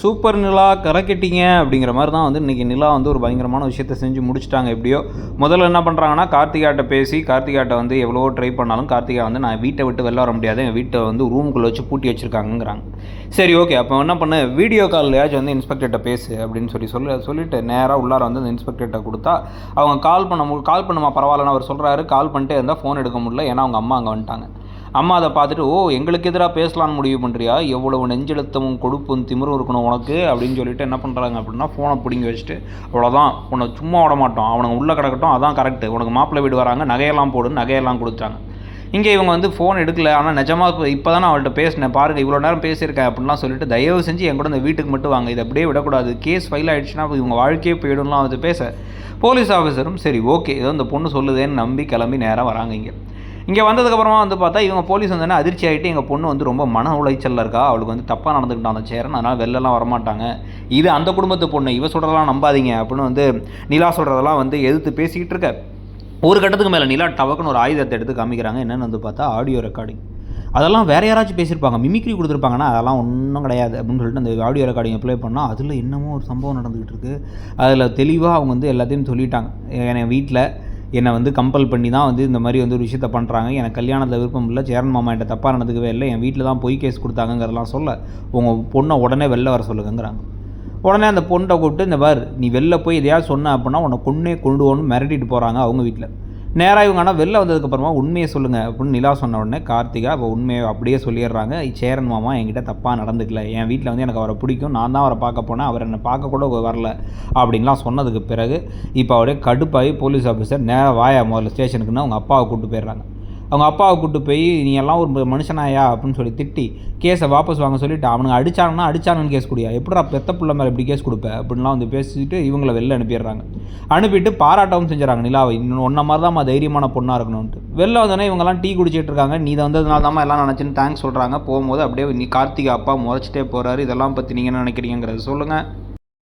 Super நிலா கரைக்கிட்டீங்க அப்படிங்கிற மாதிரி தான் வந்து இன்றைக்கி நிலா வந்து ஒரு பயங்கரமான விஷயத்தை செஞ்சு முடிச்சிட்டாங்க எப்படியோ. முதல்ல என்ன பண்ணுறாங்கன்னா கார்த்திகாட்ட பேசி கார்த்திகாட்ட வந்து எவ்வளோ ட்ரை பண்ணாலும் கார்த்திகா வந்து நான் வீட்டை விட்டு வெளில வர முடியாது. என் வீட்டை வந்து ரூமுக்குள்ளே வச்சு பூட்டி வச்சுருக்காங்கங்கிறாங்க. சரி ஓகே அப்போ என்ன பண்ணு? வீடியோ கால்லையாச்சும் வந்து இன்ஸ்பெக்டர்கிட்ட பேசு அப்படின்னு சொல்லி சொல்லி சொல்லிட்டு நேராக உள்ளார வந்து அந்த இன்ஸ்பெக்டர்கிட்ட கொடுத்தா அவங்க கால் பண்ண கால் பண்ணுமா பரவாயில்லன்னு அவர் சொல்கிறாரு கால் பண்ணிட்டே இருந்தால் ஃபோன் எடுக்க முடியல. ஏன்னா அவங்க அம்மா அங்கே வந்துட்டாங்க. அம்மா அதை பார்த்துட்டு ஓ எங்களுக்கு எதிராக பேசலாம்னு முடிவு பண்ணுறியா எவ்வளவு நெஞ்செழுத்தமும் கொடுப்பும் திமிரும் இருக்கணும் உனக்கு அப்படின்னு சொல்லிட்டு என்ன பண்ணுறாங்க அப்படின்னா ஃபோனை பிடிங்கி வச்சுட்டு அவ்வளோதான் உன்னை சும்மா விட மாட்டோம். அவனை உள்ளே கிடக்கட்டும் அதான் கரெக்டு உனக்கு மாப்பிள்ளை வீடு வராங்க நகையெல்லாம் போடு நகையெல்லாம் கொடுத்தாங்க. இங்கே இவங்க வந்து ஃபோன் எடுக்கல. ஆனால் நிஜமாக இப்போ தான் அவள்கிட்ட பேசினேன். பாருங்கள் இவ்வளோ நேரம் பேசியிருக்கேன் அப்படிலாம் சொல்லிட்டு தயவு செஞ்சு என் கூட இந்த வீட்டுக்கு மட்டும் வாங்க. இதை அப்படியே விடக்கூடாது. கேஸ் ஃபைல் ஆகிடுச்சுன்னா இவங்க வாழ்க்கையே போயிடும்லாம் வந்து பேச. போலீஸ் ஆஃபீஸரும் சரி ஓகே ஏதோ இந்த பொண்ணு சொல்லுதேன்னு நம்பி கிளம்பி நேராக வராங்க இங்கே. இங்கே வந்ததுக்கப்புறமா வந்து பார்த்தா இவங்க போலீஸ் வந்தோடனே அதிர்ச்சி ஆகிட்டு எங்கள் பொண்ணு வந்து ரொம்ப மன உளைச்சலில் இருக்கா? அவளுக்கு வந்து தப்பாக நடந்துக்கிட்டான் அந்த சேரன். அதனால் வெளிலலாம் வரமாட்டாங்க. இது அந்த குடும்பத்து பொண்ணு. இவ சொல்கிறதெல்லாம் நம்பாதீங்க அப்படின்னு வந்து நிலா சொல்கிறதெல்லாம் வந்து எதிர்த்து பேசிக்கிட்டு இருக்க. ஒரு கட்டத்துக்கு மேலே நிலா டவக்குன்னு ஒரு ஆயுதத்தை எடுத்து காமிக்கிறாங்க. என்னென்னு வந்து பார்த்தா ஆடியோ ரெக்கார்டிங் அதெல்லாம் வேறு யாராச்சும் பேசியிருப்பாங்க. மிமிக்ரி கொடுத்துருப்பாங்கன்னா அதெல்லாம் ஒன்றும் கிடையாது அப்படின்னு சொல்லிட்டு அந்த ஆடியோ ரெக்கார்டிங் ப்ளே பண்ணால் அதில் என்னமோ ஒரு சம்பவம் நடந்துகிட்டு இருக்குது அதில் தெளிவாக அவங்க வந்து எல்லாத்தையும் சொல்லிட்டாங்க. என் வீட்டில் என்னை வந்து கம்பல் பண்ணி தான் வந்து இந்த மாதிரி வந்து ஒரு விஷயத்த பண்ணுறாங்க எனக்கு கல்யாணத்தில் விருப்பம் இல்லை சேரன் மாமா என்கிட்ட தப்பாக நடந்துக்கவே இல்லை என் வீட்டில் தான் பொய் கேஸ் கொடுத்தாங்கங்கிறதெல்லாம் சொல்ல உங்கள் பொண்ணை உடனே வெளில வர சொல்லுங்கங்கிறாங்க. உடனே அந்த பொண்ணை கூப்பிட்டு இந்த பார் நீ வெளில போய் எதையாவது சொன்ன அப்படின்னா உன்னை கொன்னே கொண்டு போகணும்னு மிரட்டிட்டு போகிறாங்க அவங்க வீட்டில் நேராக இவங்க ஆனால் வெளில வந்ததுக்கப்புறமா உண்மையை சொல்லுங்கள் அப்படின்னு நிலா சொன்ன உடனே கார்த்திகா இப்போ உண்மையை அப்படியே சொல்லிடுறாங்க. சேரன் மாமா என்கிட்ட தப்பாக நடந்துக்கல. என் வீட்டில் வந்து எனக்கு அவரை பிடிக்கும். நான் தான் அவரை பார்க்க போனேன். அவர் என்னை பார்க்க கூட வரல. அப்படின்லாம் சொன்னதுக்கு பிறகு இப்போ அவரே கடுப்பாகி போலீஸ் ஆஃபீஸர் நேராக வாயா முதல்ல ஸ்டேஷனுக்குன்னு அவங்க அப்பாவை கூப்பிட்டு போயிடுறாங்க. அவங்க அப்பாவை கூப்பிட்டு போய் நீ எல்லாம் ஒரு மனுஷனாயா? அப்படின்னு சொல்லி திட்டி கேஸை வாபஸ் வாங்க சொல்லிட்டு அவனுங்க அடித்தானுன்னா அடிச்சானுன்னு கேஸ் கொடுயா? எப்படா பெத்த பிள்ளை மேலே எப்படி கேஸ் கொடுப்ப? அப்படின்லாம் வந்து பேசிட்டு இவங்களை வெளில அனுப்பிடுறாங்க. அனுப்பிட்டு பாராட்டவும் செஞ்சுறாங்க நிலாவை. இன்னும் ஒன்றை மாதிரி தான் தைரியமான பொண்ணாக இருக்கணும்ட்டு வெளில வந்தோடனே இவங்கெல்லாம் டீ குடிச்சிட்டு இருக்காங்க. நீ வந்ததுனால தான் எல்லாம் நினச்சின்னு தேங்க்ஸ் சொல்கிறாங்க போகும்போது அப்படியே நீ கார்த்திகா அப்பா முறைச்சிட்டே போகிறாரு இதெல்லாம் பற்றி நீங்கள் என்ன நினைக்கிறீங்கிறத சொல்லுங்கள்